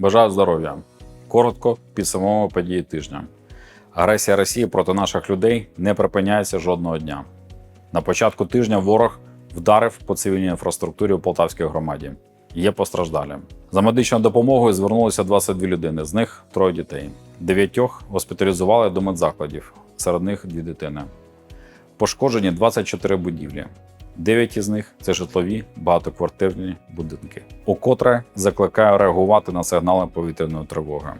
Бажаю здоров'я. Коротко підсумовуємо події тижня. Агресія Росії проти наших людей не припиняється жодного дня. На початку тижня ворог вдарив по цивільній інфраструктурі у Полтавській громаді. Є постраждалі. За медичною допомогою звернулося 22 людини, з них троє дітей. Дев'ятьох госпіталізували до медзакладів, серед них дві дитини. Пошкоджені 24 будівлі. Дев'ять із них це житлові багатоквартирні будинки. Укотре закликаю реагувати на сигнали повітряної тривоги.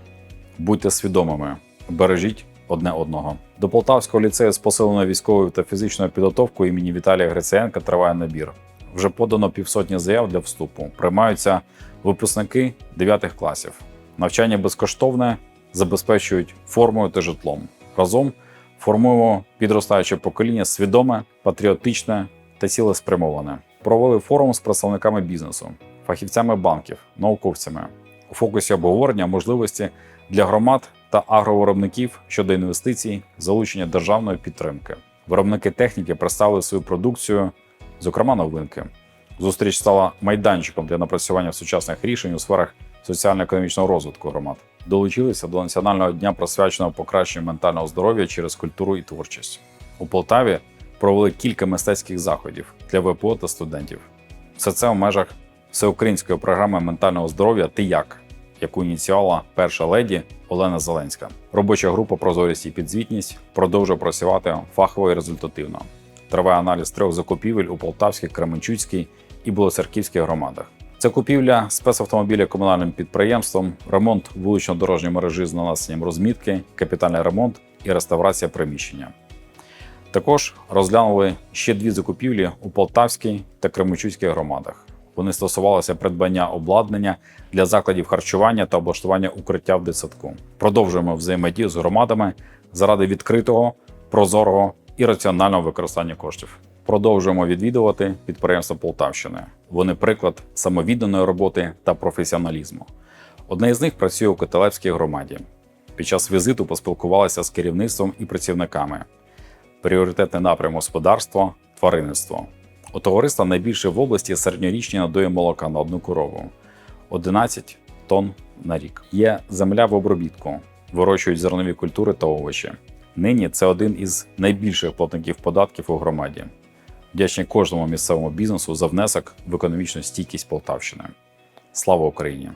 Будьте свідомими, бережіть одне одного. До Полтавського ліцею з посиленою військовою та фізичною підготовкою імені Віталія Гриценка триває набір. Вже подано півсотні заяв для вступу. Приймаються випускники 9 класів. Навчання безкоштовне, забезпечують формою та житлом. Разом формуємо підростаюче покоління свідоме, патріотичне та цілеспрямоване. Провели форум з представниками бізнесу, фахівцями банків, науковцями. У фокусі обговорення можливості для громад та агровиробників щодо інвестицій, залучення державної підтримки. Виробники техніки представили свою продукцію, зокрема новинки. Зустріч стала майданчиком для напрацювання сучасних рішень у сферах соціально-економічного розвитку громад. Долучилися до національного дня присвяченого покращенню ментального здоров'я через культуру і творчість. У Полтаві провели кілька мистецьких заходів для ВПО та студентів. Все це у межах всеукраїнської програми ментального здоров'я Ти як, яку ініціювала перша леді Олена Зеленська. Робоча група Прозорість і підзвітність продовжує працювати фахово і результативно. Триває аналіз трьох закупівель у Полтавській, Кременчуцькій і Білоцерківській громадах. Це купівля спецавтомобіля комунальним підприємством, ремонт вулично-дорожньої мережі з нанесенням розмітки, капітальний ремонт і реставрація приміщення. Також розглянули ще дві закупівлі у Полтавській та Кременчуцькій громадах. Вони стосувалися придбання обладнання для закладів харчування та облаштування укриття в дитсадку. Продовжуємо взаємодію з громадами заради відкритого, прозорого і раціонального використання коштів. Продовжуємо відвідувати підприємства Полтавщини. Вони приклад самовідданої роботи та професіоналізму. Одне із них працює у Котелевській громаді. Під час візиту поспілкувалися з керівництвом і працівниками. Пріоритетний напрям господарство, тваринництво. У товариства найбільше в області середньорічні надої молока на одну корову 11 тонн на рік. Є земля в обробітку, вирощують зернові культури та овочі. Нині це один із найбільших платників податків у громаді. Вдячні кожному місцевому бізнесу за внесок в економічну стійкість Полтавщини. Слава Україні!